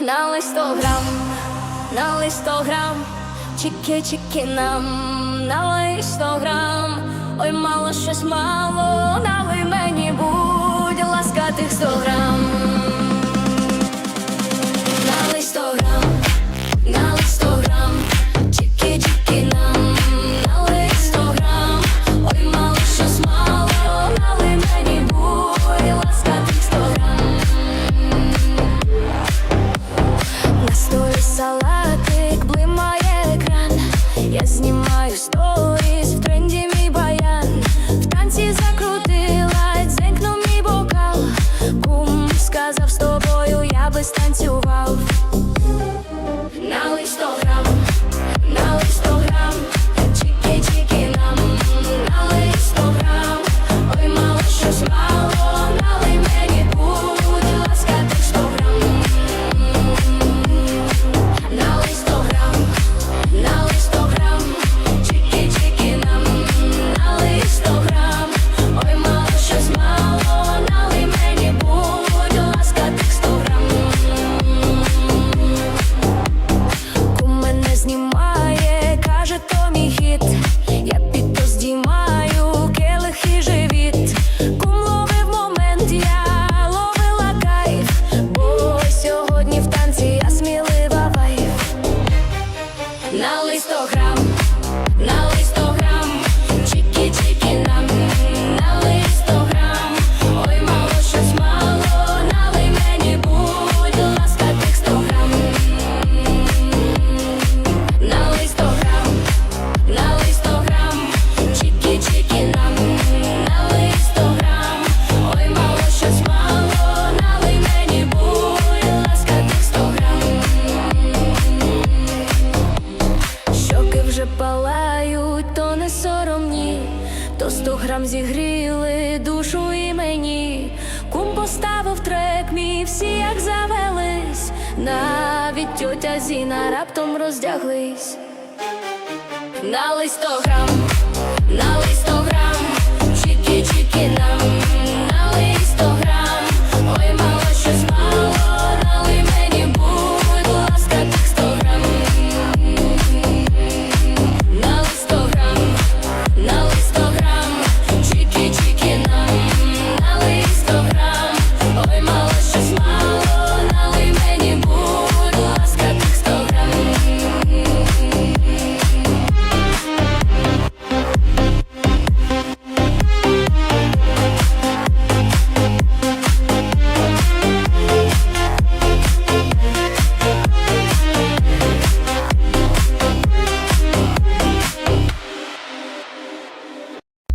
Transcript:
на листограм, на листограм, чеки, чики нам, на листограм, ой мало щось мало, нали мені. historia. сто грам. то сто грам зігріли душу і мені, кум поставив трек, мій всі як завелись, навіть тьотя зіна раптом роздяглись. На листограм.